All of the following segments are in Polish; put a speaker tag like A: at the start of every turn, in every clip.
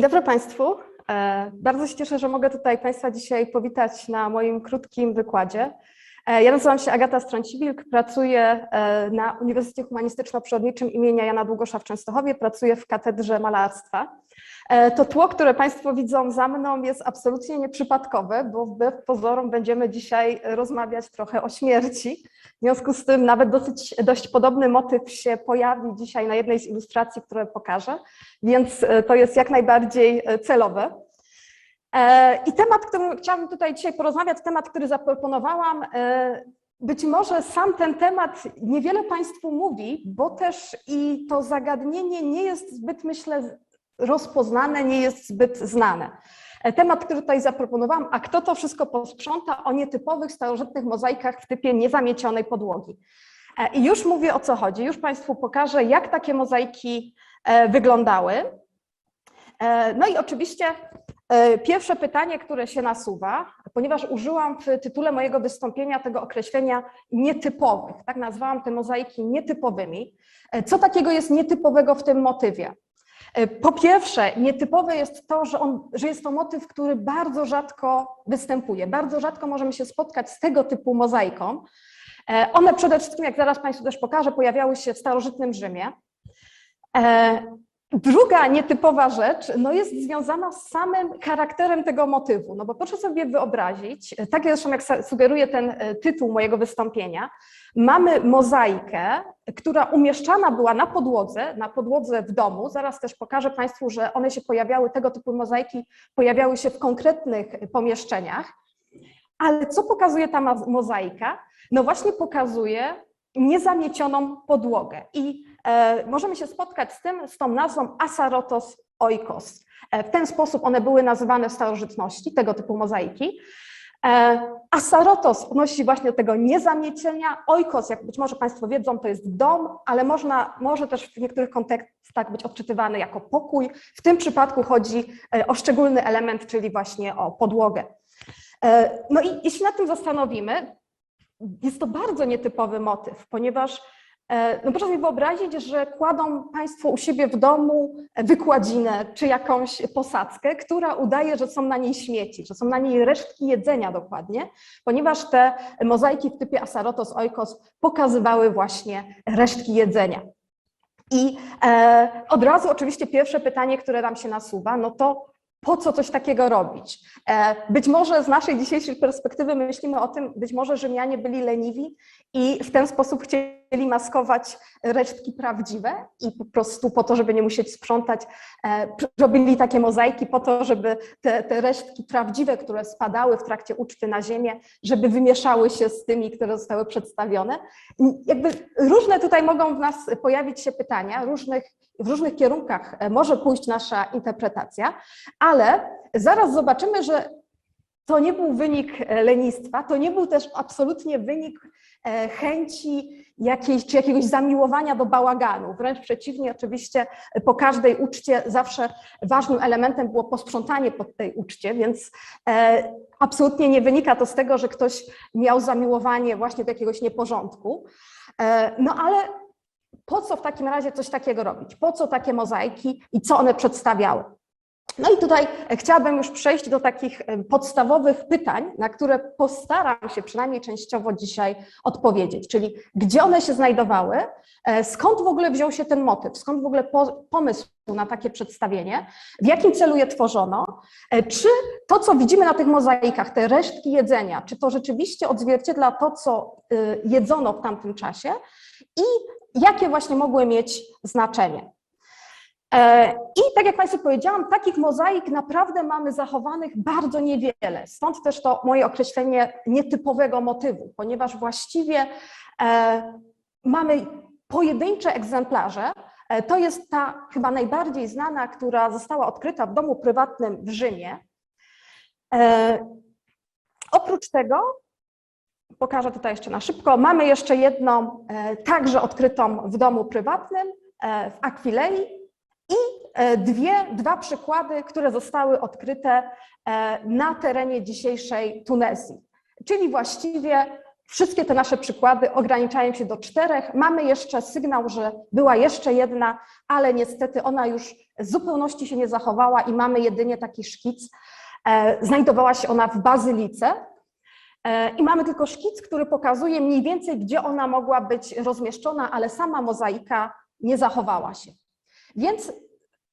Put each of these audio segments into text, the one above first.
A: Dzień dobry Państwu. E, bardzo się cieszę, że mogę tutaj Państwa dzisiaj powitać na moim krótkim wykładzie. E, ja nazywam się Agata Strąciwilk, pracuję e, na Uniwersytecie Humanistyczno-Przyrodniczym imienia Jana Długosza w Częstochowie, pracuję w Katedrze Malarstwa. To tło, które Państwo widzą za mną jest absolutnie nieprzypadkowe, bo wbrew pozorom będziemy dzisiaj rozmawiać trochę o śmierci. W związku z tym nawet dosyć, dość podobny motyw się pojawi dzisiaj na jednej z ilustracji, które pokażę, więc to jest jak najbardziej celowe. I temat, którym chciałabym tutaj dzisiaj porozmawiać, temat, który zaproponowałam, być może sam ten temat niewiele Państwu mówi, bo też i to zagadnienie nie jest zbyt, myślę, rozpoznane, nie jest zbyt znane. Temat, który tutaj zaproponowałam, a kto to wszystko posprząta o nietypowych starożytnych mozaikach w typie niezamiecionej podłogi. I już mówię o co chodzi, już Państwu pokażę, jak takie mozaiki wyglądały. No i oczywiście pierwsze pytanie, które się nasuwa, ponieważ użyłam w tytule mojego wystąpienia tego określenia nietypowych, tak nazwałam te mozaiki nietypowymi. Co takiego jest nietypowego w tym motywie? Po pierwsze, nietypowe jest to, że, on, że jest to motyw, który bardzo rzadko występuje. Bardzo rzadko możemy się spotkać z tego typu mozaiką. One przede wszystkim, jak zaraz Państwu też pokażę, pojawiały się w starożytnym Rzymie. Druga nietypowa rzecz no jest związana z samym charakterem tego motywu, no bo proszę sobie wyobrazić, tak zresztą jak sugeruje ten tytuł mojego wystąpienia, mamy mozaikę, która umieszczana była na podłodze, na podłodze w domu, zaraz też pokażę Państwu, że one się pojawiały, tego typu mozaiki pojawiały się w konkretnych pomieszczeniach, ale co pokazuje ta mozaika? No właśnie pokazuje niezamiecioną podłogę. I e, możemy się spotkać z tym, z tą nazwą Asarotos oikos. E, w ten sposób one były nazywane w starożytności, tego typu mozaiki. E, Asarotos odnosi właśnie do tego niezamiecienia. Oikos, jak być może Państwo wiedzą, to jest dom, ale można, może też w niektórych kontekstach być odczytywany jako pokój. W tym przypadku chodzi e, o szczególny element, czyli właśnie o podłogę. E, no i jeśli nad tym zastanowimy, jest to bardzo nietypowy motyw, ponieważ no proszę sobie wyobrazić, że kładą Państwo u siebie w domu wykładzinę czy jakąś posadzkę, która udaje, że są na niej śmieci, że są na niej resztki jedzenia dokładnie, ponieważ te mozaiki w typie Asarotos oikos pokazywały właśnie resztki jedzenia. I e, od razu oczywiście pierwsze pytanie, które nam się nasuwa, no to po co coś takiego robić? Być może z naszej dzisiejszej perspektywy myślimy o tym, być może Rzymianie byli leniwi i w ten sposób chcieli maskować resztki prawdziwe i po prostu po to, żeby nie musieć sprzątać, robili takie mozaiki po to, żeby te, te resztki prawdziwe, które spadały w trakcie uczty na ziemię, żeby wymieszały się z tymi, które zostały przedstawione. Jakby różne tutaj mogą w nas pojawić się pytania, różnych w różnych kierunkach może pójść nasza interpretacja, ale zaraz zobaczymy, że to nie był wynik lenistwa, to nie był też absolutnie wynik chęci jakiejś, czy jakiegoś zamiłowania do bałaganu. Wręcz przeciwnie, oczywiście po każdej uczcie zawsze ważnym elementem było posprzątanie po tej uczcie, więc absolutnie nie wynika to z tego, że ktoś miał zamiłowanie właśnie do jakiegoś nieporządku. No ale po co w takim razie coś takiego robić? Po co takie mozaiki i co one przedstawiały? No i tutaj chciałabym już przejść do takich podstawowych pytań, na które postaram się przynajmniej częściowo dzisiaj odpowiedzieć, czyli gdzie one się znajdowały, skąd w ogóle wziął się ten motyw, skąd w ogóle pomysł na takie przedstawienie, w jakim celu je tworzono, czy to, co widzimy na tych mozaikach, te resztki jedzenia, czy to rzeczywiście odzwierciedla to, co jedzono w tamtym czasie? I jakie właśnie mogły mieć znaczenie. I tak jak Państwu powiedziałam, takich mozaik naprawdę mamy zachowanych bardzo niewiele. Stąd też to moje określenie nietypowego motywu, ponieważ właściwie mamy pojedyncze egzemplarze. To jest ta chyba najbardziej znana, która została odkryta w domu prywatnym w Rzymie. Oprócz tego pokażę tutaj jeszcze na szybko. Mamy jeszcze jedną, także odkrytą w domu prywatnym w Akwilei i dwie, dwa przykłady, które zostały odkryte na terenie dzisiejszej Tunezji. Czyli właściwie Wszystkie te nasze przykłady ograniczają się do czterech. Mamy jeszcze sygnał, że była jeszcze jedna, ale niestety ona już w zupełności się nie zachowała i mamy jedynie taki szkic. E, znajdowała się ona w bazylice e, i mamy tylko szkic, który pokazuje mniej więcej, gdzie ona mogła być rozmieszczona, ale sama mozaika nie zachowała się. Więc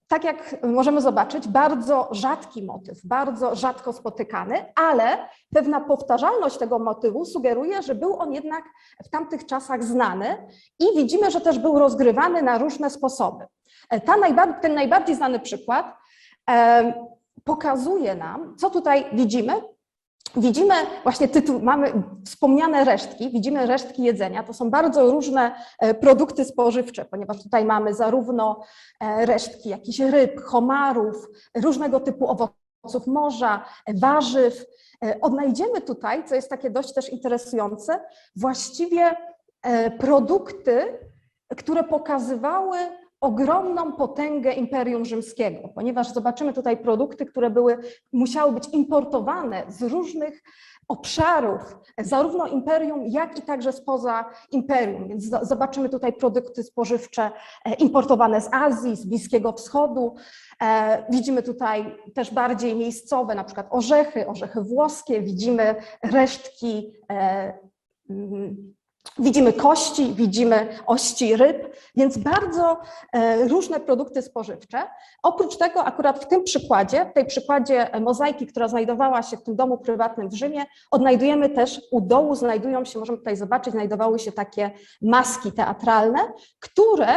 A: tak jak możemy zobaczyć, bardzo rzadki motyw, bardzo rzadko spotykany, ale pewna powtarzalność tego motywu sugeruje, że był on jednak w tamtych czasach znany i widzimy, że też był rozgrywany na różne sposoby. Ta najbardziej, ten najbardziej znany przykład e, pokazuje nam, co tutaj widzimy. Widzimy właśnie tytuł, mamy wspomniane resztki, widzimy resztki jedzenia. To są bardzo różne e, produkty spożywcze, ponieważ tutaj mamy zarówno e, resztki jakichś ryb, homarów, różnego typu owoców morza, warzyw. E, odnajdziemy tutaj, co jest takie dość też interesujące, właściwie produkty, które pokazywały ogromną potęgę Imperium Rzymskiego, ponieważ zobaczymy tutaj produkty, które były, musiały być importowane z różnych obszarów, zarówno imperium, jak i także spoza imperium. Więc zobaczymy tutaj produkty spożywcze e, importowane z Azji, z Bliskiego Wschodu. E, widzimy tutaj też bardziej miejscowe, na przykład orzechy, orzechy włoskie, widzimy resztki e, Widzimy kości, widzimy ości ryb, więc bardzo e, różne produkty spożywcze. Oprócz tego, akurat w tym przykładzie, w tej przykładzie mozaiki, która znajdowała się w tym domu prywatnym w Rzymie, odnajdujemy też u dołu, znajdują się, możemy tutaj zobaczyć, znajdowały się takie maski teatralne, które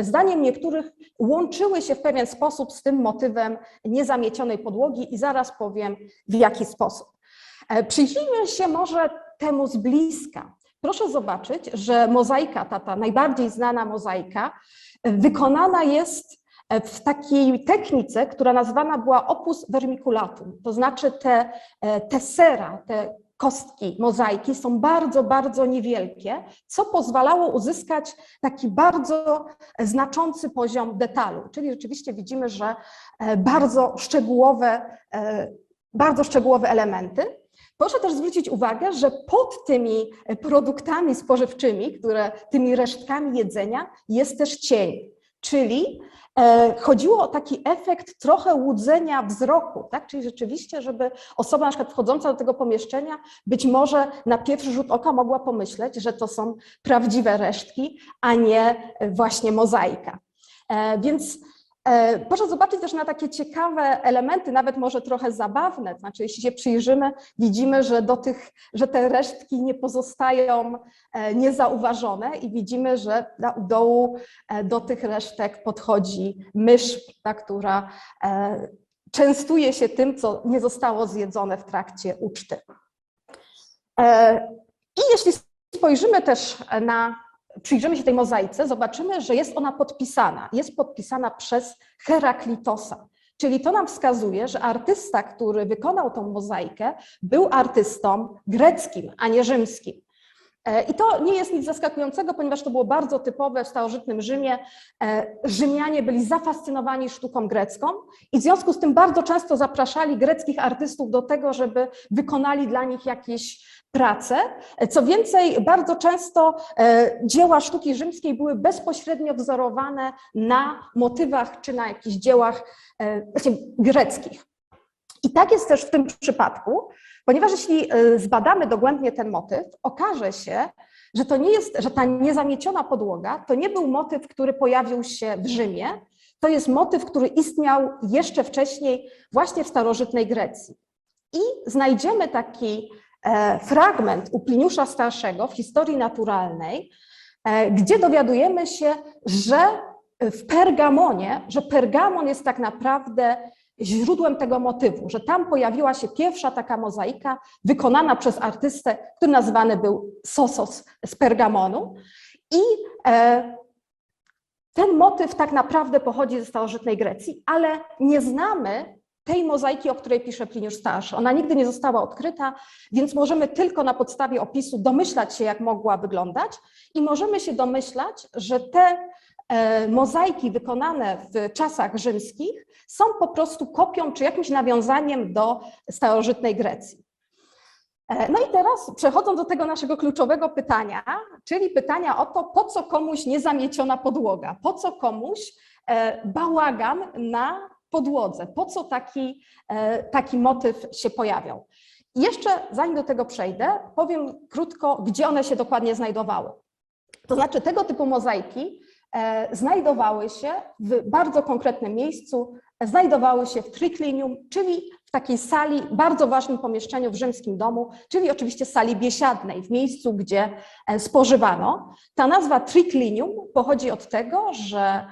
A: zdaniem niektórych łączyły się w pewien sposób z tym motywem niezamiecionej podłogi i zaraz powiem w jaki sposób. E, przyjrzyjmy się może temu z bliska. Proszę zobaczyć, że mozaika, ta, ta najbardziej znana mozaika, wykonana jest w takiej technice, która nazwana była opus vermiculatum, to znaczy te tesera, te kostki mozaiki są bardzo, bardzo niewielkie, co pozwalało uzyskać taki bardzo znaczący poziom detalu. Czyli rzeczywiście widzimy, że e, bardzo szczegółowe, e, bardzo szczegółowe elementy. Proszę też zwrócić uwagę, że pod tymi produktami spożywczymi, które tymi resztkami jedzenia jest też cień, czyli e, chodziło o taki efekt trochę łudzenia wzroku, tak? Czyli rzeczywiście, żeby osoba na przykład wchodząca do tego pomieszczenia być może na pierwszy rzut oka mogła pomyśleć, że to są prawdziwe resztki, a nie właśnie mozaika. E, więc E, proszę zobaczyć też na takie ciekawe elementy, nawet może trochę zabawne. Znaczy, jeśli się przyjrzymy, widzimy, że, do tych, że te resztki nie pozostają e, niezauważone i widzimy, że u dołu e, do tych resztek podchodzi mysz, ta, która częstuje się tym, co nie zostało zjedzone w trakcie uczty. I jeśli spojrzymy też na przyjrzymy się tej mozaice, zobaczymy, że jest ona podpisana. Jest podpisana przez Heraklitosa. Czyli to nam wskazuje, że artysta, który wykonał tą mozaikę, był artystą greckim, a nie rzymskim. E, I to nie jest nic zaskakującego, ponieważ to było bardzo typowe w starożytnym Rzymie. E, Rzymianie byli zafascynowani sztuką grecką i w związku z tym bardzo często zapraszali greckich artystów do tego, żeby wykonali dla nich jakieś prace. Co więcej, bardzo często e, dzieła sztuki rzymskiej były bezpośrednio wzorowane na motywach czy na jakichś dziełach właśnie greckich. I tak jest też w tym przypadku, ponieważ jeśli e, zbadamy dogłębnie ten motyw, okaże się, że to nie jest, że ta niezamieciona podłoga to nie był motyw, który pojawił się w Rzymie, to jest motyw, który istniał jeszcze wcześniej właśnie w starożytnej Grecji. I znajdziemy taki e, fragment u Pliniusza Starszego w historii naturalnej, e, gdzie dowiadujemy się, że w Pergamonie, że Pergamon jest tak naprawdę źródłem tego motywu, że tam pojawiła się pierwsza taka mozaika wykonana przez artystę, który nazwany był Sosos z Pergamonu. I e, ten motyw tak naprawdę pochodzi ze starożytnej Grecji, ale nie znamy tej mozaiki, o której pisze Pliniusz Starszy. Ona nigdy nie została odkryta, więc możemy tylko na podstawie opisu domyślać się, jak mogła wyglądać i możemy się domyślać, że te E, mozaiki wykonane w czasach rzymskich są po prostu kopią czy jakimś nawiązaniem do starożytnej Grecji. E, No i teraz przechodząc do tego naszego kluczowego pytania, czyli pytania o to, po co komuś niezamieciona podłoga, po co komuś e, bałagan na podłodze, po co taki, e, taki motyw się pojawiał. I jeszcze zanim do tego przejdę, powiem krótko, gdzie one się dokładnie znajdowały. To znaczy tego typu mozaiki e, znajdowały się w bardzo konkretnym miejscu, znajdowały się w triclinium, czyli w takiej sali, bardzo ważnym pomieszczeniu w rzymskim domu, czyli oczywiście sali biesiadnej, w miejscu, gdzie e, spożywano. Ta nazwa triclinium pochodzi od tego, że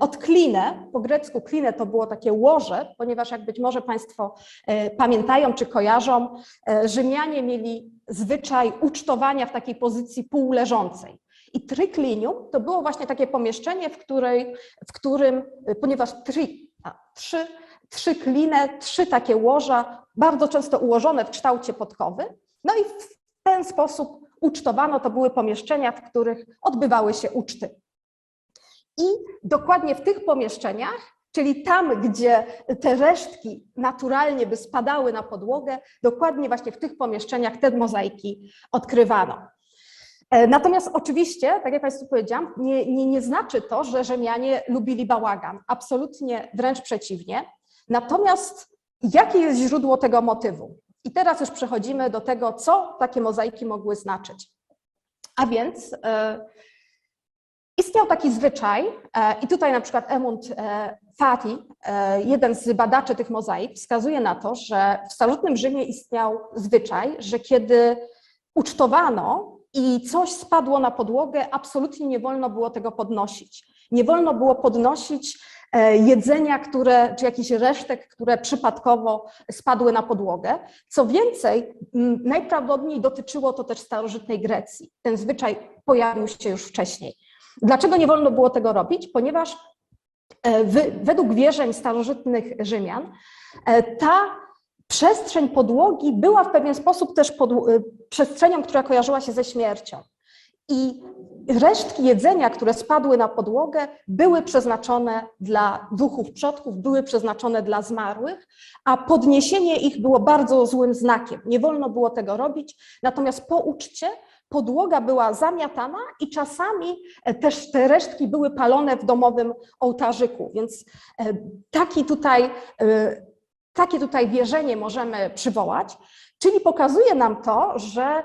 A: od klinę, po grecku klinę to było takie łoże, ponieważ jak być może Państwo e, pamiętają czy kojarzą, e, Rzymianie mieli zwyczaj ucztowania w takiej pozycji półleżącej. I triclinium to było właśnie takie pomieszczenie, w, której, w którym, e, ponieważ tri, a, trzy, trzy klinę, trzy takie łoża, bardzo często ułożone w kształcie podkowy, no i w ten sposób ucztowano, to były pomieszczenia, w których odbywały się uczty. I dokładnie w tych pomieszczeniach, czyli tam, gdzie te resztki naturalnie by spadały na podłogę, dokładnie właśnie w tych pomieszczeniach te mozaiki odkrywano. E, Natomiast oczywiście, tak jak Państwu powiedziałam, nie, nie, nie znaczy to, że Rzymianie lubili bałagan. Absolutnie wręcz przeciwnie. Natomiast jakie jest źródło tego motywu? I teraz już przechodzimy do tego, co takie mozaiki mogły znaczyć. A więc e, istniał taki zwyczaj, e, i tutaj na przykład Emund e, Fati, e, jeden z badaczy tych mozaik, wskazuje na to, że w starożytnym Rzymie istniał zwyczaj, że kiedy ucztowano i coś spadło na podłogę, absolutnie nie wolno było tego podnosić. Nie wolno było podnosić jedzenia, które, czy jakichś resztek, które przypadkowo spadły na podłogę. Co więcej, najprawdopodobniej dotyczyło to też starożytnej Grecji. Ten zwyczaj pojawił się już wcześniej. Dlaczego nie wolno było tego robić? Ponieważ e, według wierzeń starożytnych Rzymian e, ta przestrzeń podłogi była w pewien sposób też e, przestrzenią, która kojarzyła się ze śmiercią. I resztki jedzenia, które spadły na podłogę, były przeznaczone dla duchów przodków, były przeznaczone dla zmarłych, a podniesienie ich było bardzo złym znakiem. Nie wolno było tego robić. Natomiast po uczcie podłoga była zamiatana i czasami e, też te resztki były palone w domowym ołtarzyku. Więc e, taki tutaj, e, takie tutaj wierzenie możemy przywołać. Czyli pokazuje nam to, że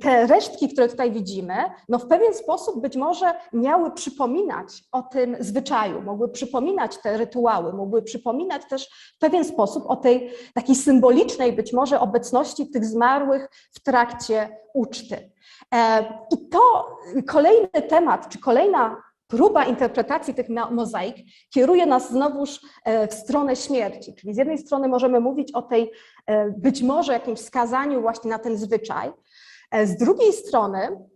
A: te resztki, które tutaj widzimy, no w pewien sposób być może miały przypominać o tym zwyczaju, mogły przypominać te rytuały, mogły przypominać też w pewien sposób o tej takiej symbolicznej być może obecności tych zmarłych w trakcie uczty. E, I to kolejny temat, czy kolejna próba interpretacji tych mo- mozaik kieruje nas znowuż e, w stronę śmierci. Czyli z jednej strony możemy mówić o tej e, być może jakimś wskazaniu właśnie na ten zwyczaj, z drugiej strony,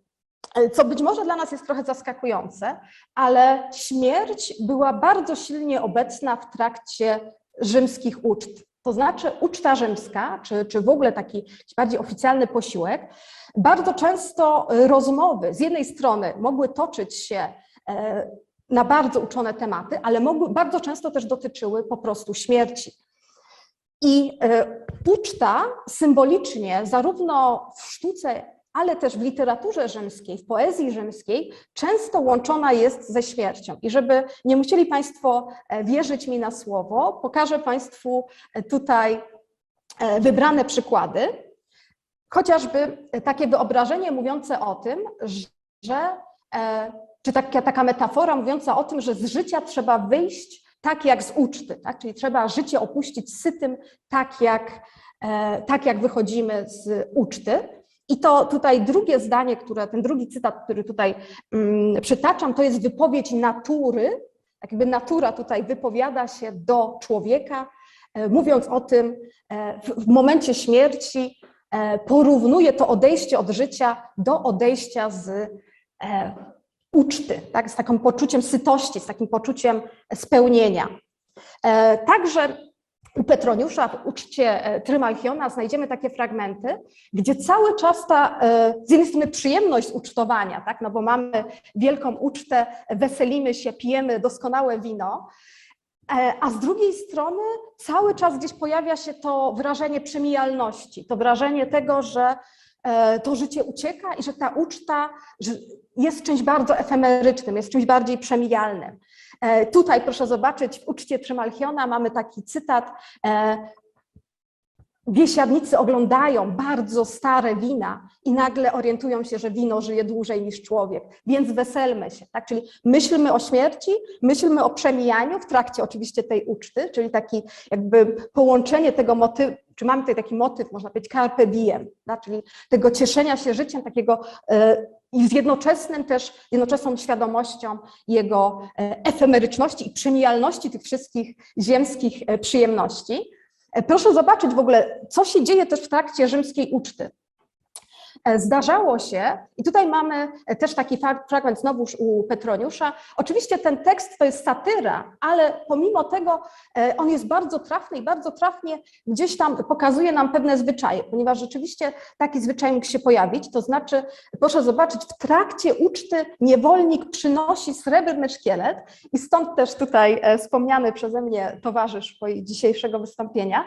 A: co być może dla nas jest trochę zaskakujące, ale śmierć była bardzo silnie obecna w trakcie rzymskich uczt. To znaczy uczta rzymska, czy, czy w ogóle taki bardziej oficjalny posiłek, bardzo często e, rozmowy z jednej strony mogły toczyć się e, na bardzo uczone tematy, ale mogły, bardzo często też dotyczyły po prostu śmierci. I e, uczta symbolicznie, zarówno w sztuce, ale też w literaturze rzymskiej, w poezji rzymskiej, często łączona jest ze śmiercią. I żeby nie musieli Państwo e, wierzyć mi na słowo, pokażę Państwu e, tutaj e, wybrane przykłady. Chociażby takie wyobrażenie mówiące o tym, że, czy taka, taka metafora mówiąca o tym, że z życia trzeba wyjść tak jak z uczty, tak? czyli trzeba życie opuścić sytym, tak jak, tak jak wychodzimy z uczty. I to tutaj drugie zdanie, które, ten drugi cytat, który tutaj mm, przytaczam, to jest wypowiedź natury, tak jakby natura tutaj wypowiada się do człowieka, e, mówiąc o tym e, w, momencie śmierci, e, porównuje to odejście od życia do odejścia z uczty, tak, z takim poczuciem sytości, z takim poczuciem spełnienia. Także u Petroniusza w uczcie e, Trymalchiona znajdziemy takie fragmenty, gdzie cały czas ta, e, z jednej strony przyjemność ucztowania, tak, no bo mamy wielką ucztę, weselimy się, pijemy doskonałe wino, E, A z drugiej strony cały czas gdzieś pojawia się to wrażenie przemijalności, to wrażenie tego, że to życie ucieka i że ta uczta jest czymś bardzo efemerycznym, jest czymś bardziej przemijalnym. E, Tutaj proszę zobaczyć, w uczcie Trimalchiona mamy taki cytat. Biesiadnicy oglądają bardzo stare wina i nagle orientują się, że wino żyje dłużej niż człowiek, więc weselmy się. Tak? Czyli myślmy o śmierci, myślmy o przemijaniu w trakcie oczywiście tej uczty, czyli taki jakby połączenie tego motywu, czy mamy tutaj taki motyw, można powiedzieć, carpe diem, tak? czyli tego cieszenia się życiem, takiego e, i z jednoczesnym też, jednoczesną świadomością jego e, efemeryczności i przemijalności tych wszystkich ziemskich e, przyjemności. E, Proszę zobaczyć w ogóle, co się dzieje też w trakcie rzymskiej uczty. E, Zdarzało się, i tutaj mamy e, też taki fragment znowuż u Petroniusza. Oczywiście ten tekst to jest satyra, ale pomimo tego e, on jest bardzo trafny i bardzo trafnie gdzieś tam pokazuje nam pewne zwyczaje, ponieważ rzeczywiście taki zwyczaj mógł się pojawić. To znaczy, proszę zobaczyć, w trakcie uczty niewolnik przynosi srebrny szkielet, i stąd też tutaj wspomniany przeze mnie towarzysz dzisiejszego wystąpienia,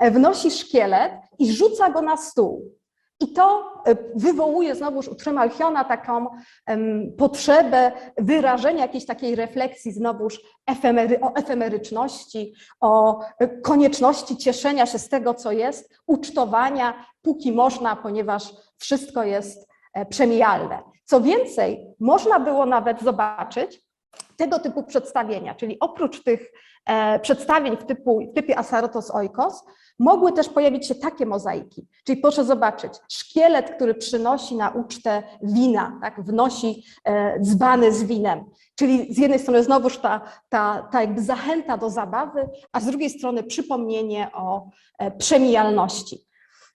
A: wnosi szkielet i rzuca go na stół. I to e, wywołuje znowuż u Trymalchiona taką potrzebę wyrażenia jakiejś takiej refleksji znowuż efemery, o efemeryczności, o e, konieczności cieszenia się z tego, co jest, ucztowania, póki można, ponieważ wszystko jest e, przemijalne. Co więcej, można było nawet zobaczyć tego typu przedstawienia, czyli oprócz tych przedstawień w, typu, w typie Asarotos Oikos, mogły też pojawić się takie mozaiki. Czyli proszę zobaczyć, szkielet, który przynosi na ucztę wina, tak, wnosi e, dzbany z winem. Czyli z jednej strony znowuż ta, ta, ta jakby zachęta do zabawy, a z drugiej strony przypomnienie o e, przemijalności.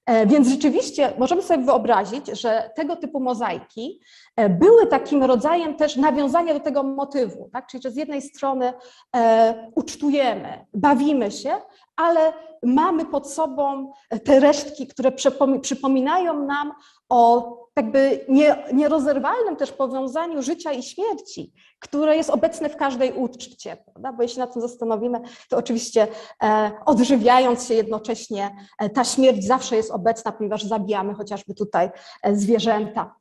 A: E, Więc rzeczywiście możemy sobie wyobrazić, że tego typu mozaiki e, były takim rodzajem też nawiązania do tego motywu, tak? czyli że z jednej strony e, ucztujemy, bawimy się, ale mamy pod sobą te resztki, które przypomi- przypominają nam o jakby nie, nierozerwalnym też powiązaniu życia i śmierci, które jest obecne w każdej uczcie, prawda? bo jeśli nad tym zastanowimy, to oczywiście e, odżywiając się jednocześnie, e, ta śmierć zawsze jest obecna, ponieważ zabijamy chociażby tutaj e, zwierzęta.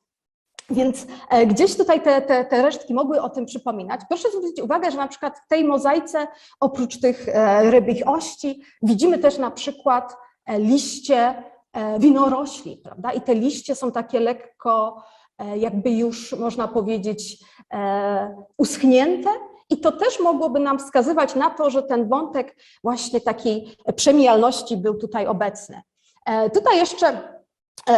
A: Więc e, gdzieś tutaj te, te, te resztki mogły o tym przypominać. Proszę zwrócić uwagę, że na przykład w tej mozaice oprócz tych e, rybich ości widzimy też na przykład e, liście winorośli, prawda? I te liście są takie lekko e, jakby już można powiedzieć e, uschnięte i to też mogłoby nam wskazywać na to, że ten wątek właśnie takiej przemijalności był tutaj obecny. E, Tutaj jeszcze E,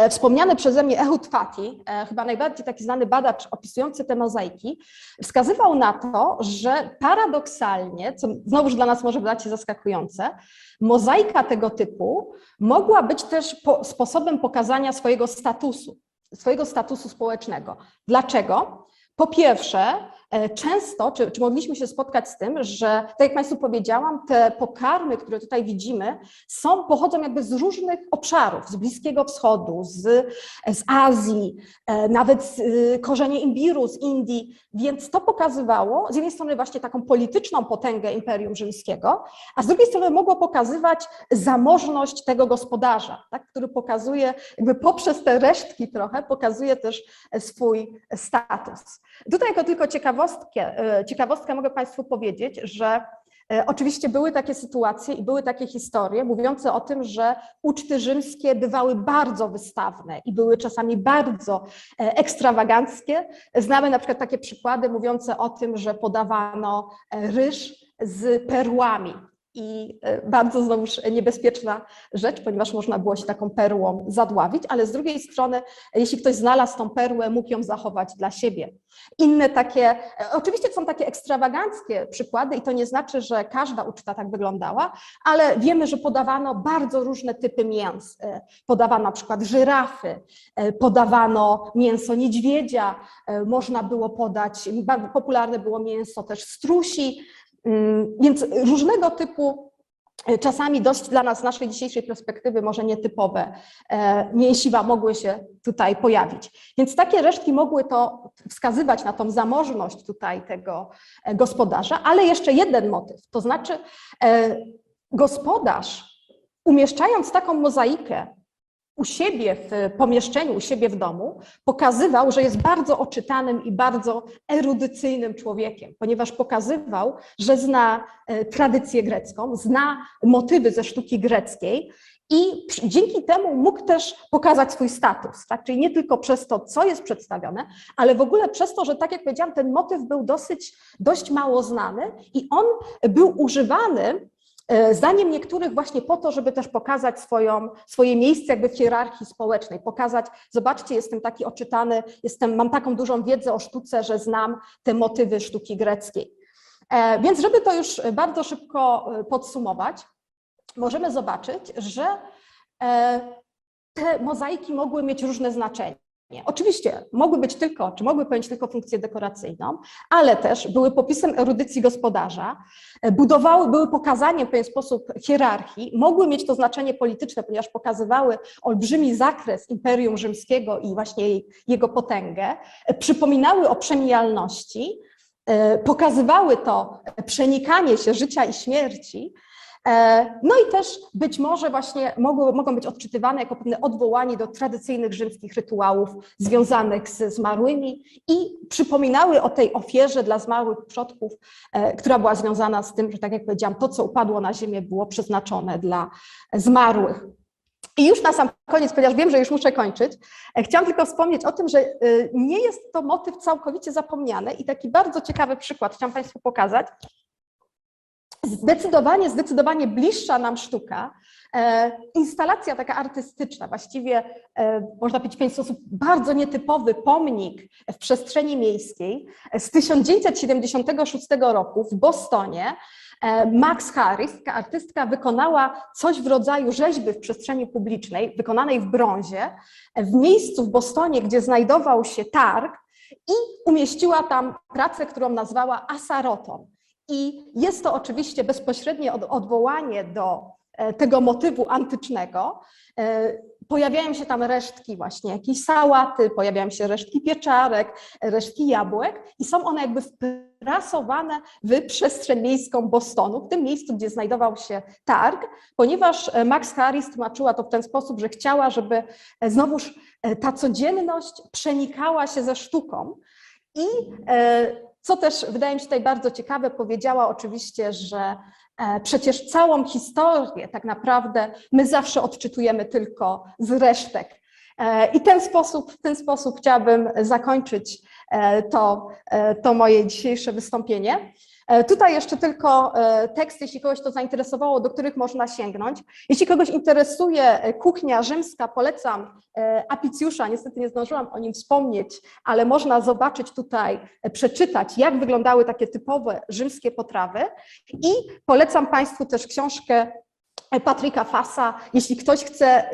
A: Wspomniany przeze mnie Ehud Fati, e, chyba najbardziej taki znany badacz opisujący te mozaiki, wskazywał na to, że paradoksalnie, co znowuż dla nas może wydać się zaskakujące, mozaika tego typu mogła być też po, sposobem pokazania swojego statusu, swojego statusu społecznego. Dlaczego? Po pierwsze, e, często, czy, czy mogliśmy się spotkać z tym, że, tak jak Państwu powiedziałam, te pokarmy, które tutaj widzimy, są, pochodzą jakby z różnych obszarów, z Bliskiego Wschodu, z, z Azji, e, nawet y, korzenie imbiru z Indii, więc to pokazywało z jednej strony właśnie taką polityczną potęgę Imperium Rzymskiego, a z drugiej strony mogło pokazywać zamożność tego gospodarza, tak, który pokazuje, jakby poprzez te resztki trochę, pokazuje też swój status. Tutaj jako tylko ciekawostkę, e, ciekawostkę mogę Państwu powiedzieć, że E, Oczywiście były takie sytuacje i były takie historie mówiące o tym, że uczty rzymskie bywały bardzo wystawne i były czasami bardzo e, ekstrawaganckie. Znamy na przykład takie przykłady mówiące o tym, że podawano ryż z perłami. I e, bardzo znowuż niebezpieczna rzecz, ponieważ można było się taką perłą zadławić, ale z drugiej strony, jeśli ktoś znalazł tą perłę, mógł ją zachować dla siebie. Inne takie, e, oczywiście są takie ekstrawaganckie przykłady i to nie znaczy, że każda uczta tak wyglądała, ale wiemy, że podawano bardzo różne typy mięs. E, Podawano na przykład żyrafy, e, podawano mięso niedźwiedzia, e, można było podać, bardzo popularne było mięso też strusi, Więc różnego typu czasami dość dla nas z naszej dzisiejszej perspektywy może nietypowe e, mięsiwa mogły się tutaj pojawić. Więc takie resztki mogły to wskazywać na tą zamożność tutaj tego e, gospodarza, ale jeszcze jeden motyw, to znaczy e, gospodarz umieszczając taką mozaikę u siebie w pomieszczeniu, u siebie w domu, pokazywał, że jest bardzo oczytanym i bardzo erudycyjnym człowiekiem, ponieważ pokazywał, że zna e, tradycję grecką, zna motywy ze sztuki greckiej i dzięki temu mógł też pokazać swój status, tak? czyli nie tylko przez to, co jest przedstawione, ale w ogóle przez to, że tak jak powiedziałam, ten motyw był dosyć, dość mało znany i on był używany zdaniem niektórych właśnie po to, żeby też pokazać swoją, swoje miejsce jakby w hierarchii społecznej, pokazać, zobaczcie, jestem taki oczytany, jestem, mam taką dużą wiedzę o sztuce, że znam te motywy sztuki greckiej. E, więc żeby to już bardzo szybko e, podsumować, możemy zobaczyć, że te mozaiki mogły mieć różne znaczenie. Oczywiście mogły być tylko, czy mogły pełnić tylko funkcję dekoracyjną, ale też były popisem erudycji gospodarza, budowały, były pokazaniem w pewien sposób hierarchii, mogły mieć to znaczenie polityczne, ponieważ pokazywały olbrzymi zakres Imperium Rzymskiego i właśnie jego potęgę, przypominały o przemijalności, e, pokazywały to przenikanie się życia i śmierci, E, no i też być może właśnie mogą, mogą być odczytywane jako pewne odwołanie do tradycyjnych rzymskich rytuałów związanych ze zmarłymi i przypominały o tej ofierze dla zmarłych przodków, e, która była związana z tym, że tak jak powiedziałam, to co upadło na ziemię było przeznaczone dla zmarłych. I już na sam koniec, ponieważ wiem, że już muszę kończyć, e, chciałam tylko wspomnieć o tym, że nie jest to motyw całkowicie zapomniany i taki bardzo ciekawy przykład chciałam Państwu pokazać zdecydowanie, zdecydowanie bliższa nam sztuka, e, instalacja taka artystyczna, właściwie e, można powiedzieć w sposób bardzo nietypowy pomnik w przestrzeni miejskiej z 1976 roku w Bostonie. E, Max Harris, artystka, wykonała coś w rodzaju rzeźby w przestrzeni publicznej, wykonanej w brązie, w miejscu w Bostonie, gdzie znajdował się targ i umieściła tam pracę, którą nazwała Asaroton. I jest to oczywiście bezpośrednie odwołanie do e, tego motywu antycznego. E, pojawiają się tam resztki właśnie jakiejś sałaty, pojawiają się resztki pieczarek, resztki jabłek i są one jakby wprasowane w przestrzeń miejską Bostonu, w tym miejscu, gdzie znajdował się targ, ponieważ e, Max Harris tłumaczyła to w ten sposób, że chciała, żeby znowuż ta codzienność przenikała się ze sztuką i co też wydaje mi się tutaj bardzo ciekawe, powiedziała oczywiście, że e, przecież całą historię tak naprawdę my zawsze odczytujemy tylko z resztek. E, I ten sposób, w ten sposób chciałabym zakończyć e, to, to moje dzisiejsze wystąpienie. E, tutaj jeszcze tylko e, teksty, jeśli kogoś to zainteresowało, do których można sięgnąć. Jeśli kogoś interesuje e, kuchnia rzymska, polecam Apicjusza, niestety nie zdążyłam o nim wspomnieć, ale można zobaczyć tutaj, przeczytać, jak wyglądały takie typowe rzymskie potrawy. I polecam Państwu też książkę Patryka Fasa, jeśli ktoś chce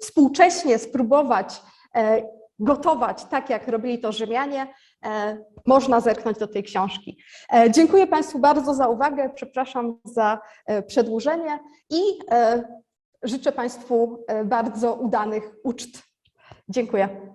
A: współcześnie spróbować gotować tak, jak robili to Rzymianie, można zerknąć do tej książki. E, dziękuję Państwu bardzo za uwagę, przepraszam za e, przedłużenie i życzę Państwu bardzo udanych uczt. Dziękuję.